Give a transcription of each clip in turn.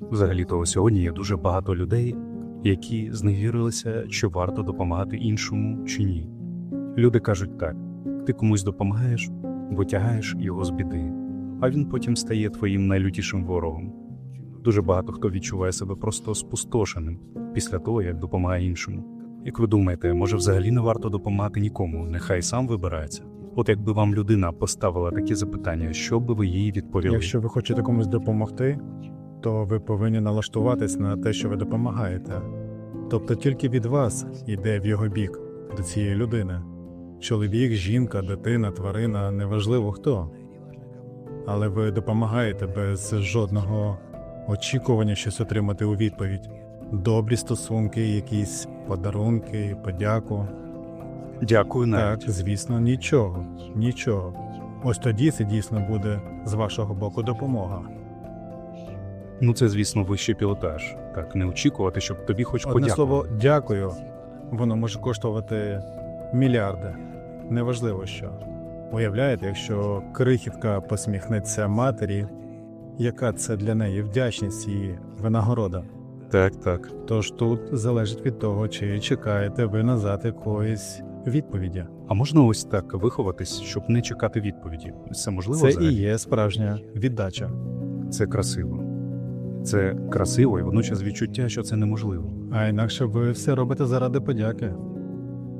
Взагалі-то сьогодні є дуже багато людей, які зневірилися, чи варто допомагати іншому чи ні. Люди кажуть так: ти комусь допомагаєш, бо тягаєш його з біди, а він потім стає твоїм найлютішим ворогом. Дуже багато хто відчуває себе просто спустошеним після того, як допомагає іншому. Як ви думаєте, може взагалі не варто допомагати нікому, нехай сам вибирається? От якби вам людина поставила такі запитання, що би ви їй відповіли? Якщо ви хочете комусь допомогти, то ви повинні налаштуватись на те, що ви допомагаєте. Тобто тільки від вас йде в його бік до цієї людини. Чоловік, жінка, дитина, тварина неважливо хто. Але ви допомагаєте без жодного очікування щось отримати у відповідь. Добрі стосунки, якісь подарунки, подяку. Дякую навіть. Так, звісно, нічого, нічого. Ось тоді це дійсно буде з вашого боку допомога. Ну це, звісно, вищий пілотаж. Так, не очікувати, щоб тобі хоч Одне подякували. слово, дякую. Воно може коштувати мільярди. Неважливо що. Уявляєте, якщо крихітка посміхнеться матері, яка це для неї вдячність і винагорода. Так, так. Тож тут залежить від того, чи чекаєте ви назад якоїсь відповіді. А можна ось так виховатись, щоб не чекати відповіді? Це можливо Це і є справжня віддача. Це красиво. Це красиво і водночас відчуття, що це неможливо. А інакше ви все робите заради подяки.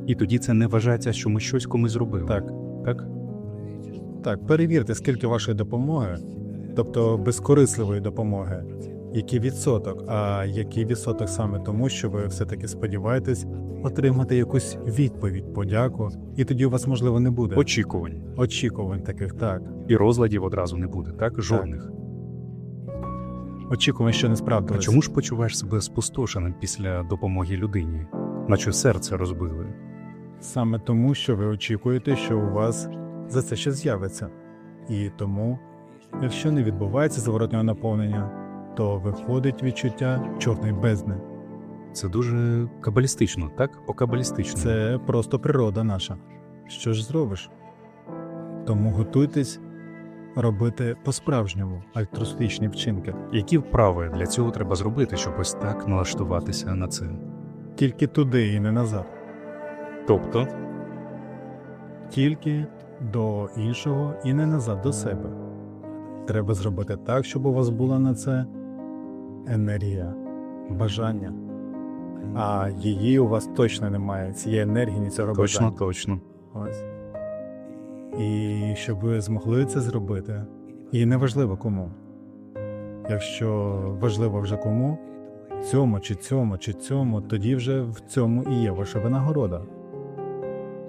І тоді це не вважається, що ми щось комусь зробили. Так, Так? так, перевірте, скільки вашої допомоги, тобто безкорисливої допомоги, який відсоток, а який відсоток саме тому, що ви все-таки сподіваєтесь отримати якусь відповідь, подяку, і тоді у вас, можливо, не буде Очікувань. очікувань таких, так. І розладів одразу не буде, так? Жодних. Очікувань, що не А чому ж почуваєш себе спустошеним після допомоги людині? Наче серце розбили. Саме тому, що ви очікуєте, що у вас за це ще з'явиться. І тому, якщо не відбувається зворотнього наповнення, то виходить відчуття чорної бездни. Це дуже кабалістично, так? По-кабалістично. Це просто природа наша. Що ж зробиш? Тому готуйтесь робити по-справжньому альтруїстичні вчинки. Які вправи для цього треба зробити, щоб ось так налаштуватися на це? Тільки туди і не назад. Тобто, Тільки до іншого і не назад до себе. Треба зробити так, щоб у вас була на це енергія, бажання. А її у вас точно немає, цієї енергії, ні цього точно, бажання. точно. Ось. І щоб ви змогли це зробити, і неважливо кому. Якщо важливо вже кому, цьому чи цьому чи цьому, тоді вже в цьому і є ваша винагорода.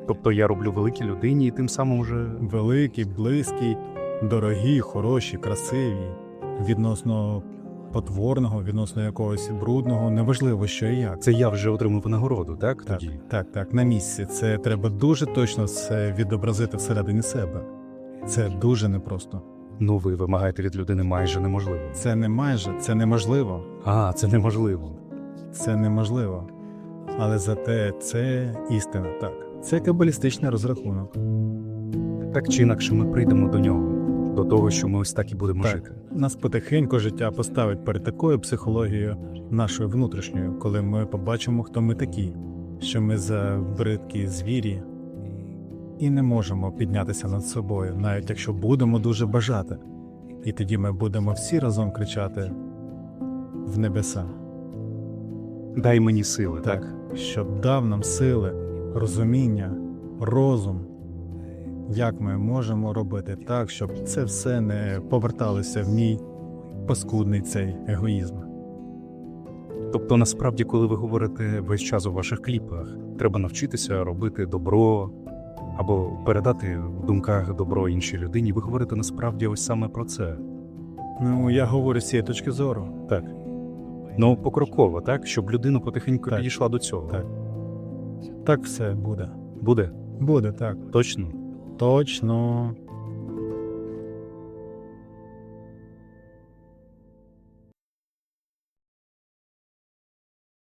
Тобто я роблю великій людині і тим самим вже Великі, близькі, дорогі, хороші, красиві, відносно потворного, відносно якогось брудного, неважливо, що і як. це я вже отримав винагороду, так? Так, Тоді. так, так, на місці. Це треба дуже точно це відобразити всередині себе. Це дуже непросто. Ну ви вимагаєте від людини майже неможливо. Це не майже, це неможливо. А, це неможливо. Це неможливо. Але зате це істина, так. Це кабалістичний розрахунок. Так чи інакше ми прийдемо до нього, до того, що ми ось так і будемо Так. жити. Нас потихеньку життя поставить перед такою психологією нашою внутрішньою, коли ми побачимо, хто ми такі, що ми за бридкі звірі і не можемо піднятися над собою, навіть якщо будемо дуже бажати. І тоді ми будемо всі разом кричати в небеса, Дай мені сили, так? щоб дав нам сили, розуміння, розум. Як ми можемо робити так, щоб це все не поверталося в мій паскудний цей егоїзм? Тобто, насправді, коли ви говорите весь час у ваших кліпах, треба навчитися робити добро або передати в думках добро іншій людині. Ви говорите насправді ось саме про це. Ну, я говорю з цієї точки зору. Так. Ну, покроково, так? Щоб людина потихеньку Так. підійшла до цього. Так. Так все буде. Буде? Буде так. Точно? Точно.